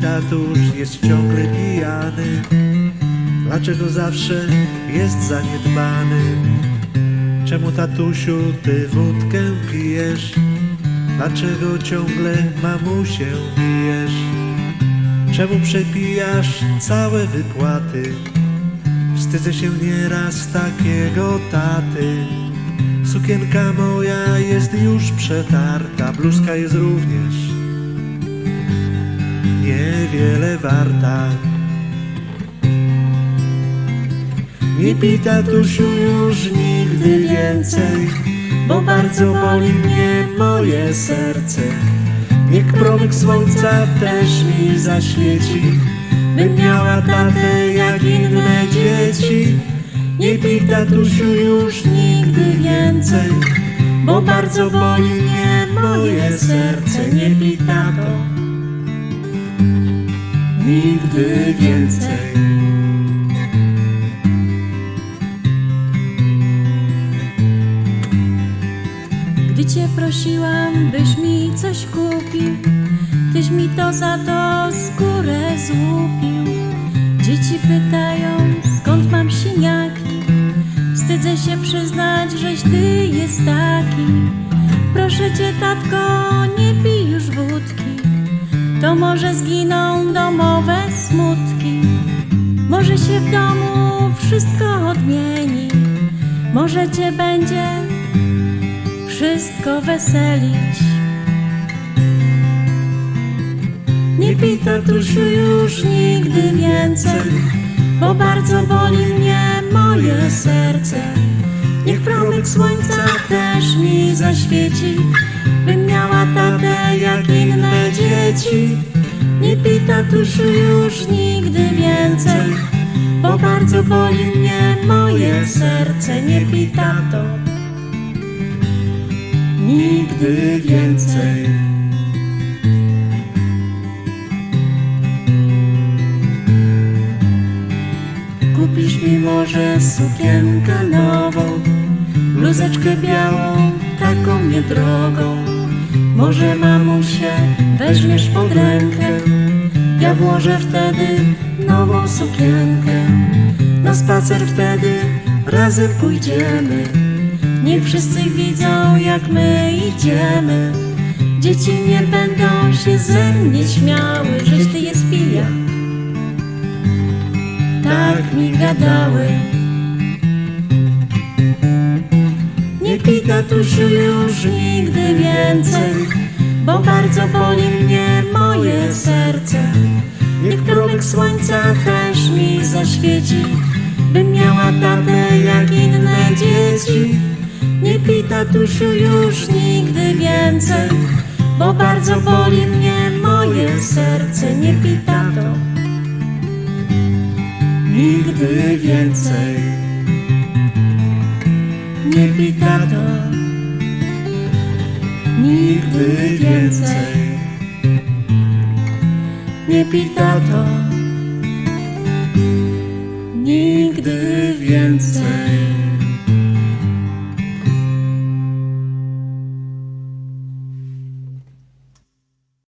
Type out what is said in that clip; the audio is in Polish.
tatuś jest ciągle pijany? Dlaczego zawsze jest zaniedbany? Czemu tatusiu ty wódkę pijesz? Dlaczego ciągle mamusię bijesz? Czemu przepijasz całe wypłaty? Wstydzę się nieraz takiego taty. Sukienka moja jest już przetarta, bluzka jest również niewiele warta. Nie pij tatusiu już nigdy więcej, bo bardzo boli mnie moje serce. Niech promyk słońca też mi zaświeci, bym miała tatę jak inne dzieci. Nie pij tatusiu już nigdy więcej, bo bardzo boli mnie moje serce. Nie pij tato, nigdy więcej. Gdy cię prosiłam, byś mi coś kupił, tyś mi to za to skórę złupił. Dzieci pytają, skąd mam siniaki. Wstydzę się przyznać, żeś ty jest taki. Proszę cię, tatko, nie pij już wódki. To może zginą domowe smutki. Może się w domu wszystko odmieni. Może cię będzie wszystko weselić. Nie pij tatusiu już nigdy więcej, bo bardzo boli mnie moje serce. Niech promyk słońca też mi zaświeci, bym miała tatę jak inne dzieci. Nie pij tatusiu już nigdy więcej, bo bardzo boli mnie moje serce. Nie pij tato, nigdy więcej. Kupisz mi może sukienkę nową, bluzeczkę białą, taką niedrogą. Może mamusie weźmiesz pod rękę, ja włożę wtedy nową sukienkę. Na spacer wtedy razem pójdziemy, niech wszyscy widzą jak my idziemy. Dzieci nie będą się ze mnie śmiały, żeś ty jest pijak tak mi gadały. Pij tatusiu już nigdy więcej, bo bardzo boli mnie moje serce. Niech promyk słońca też mi zaświeci, bym miała tatę jak inne dzieci. Nie pij tatusiu już nigdy więcej, bo bardzo boli mnie moje serce. Nie pij tato nigdy więcej. Nie tato, nigdy więcej. Nie pij tato, nigdy więcej.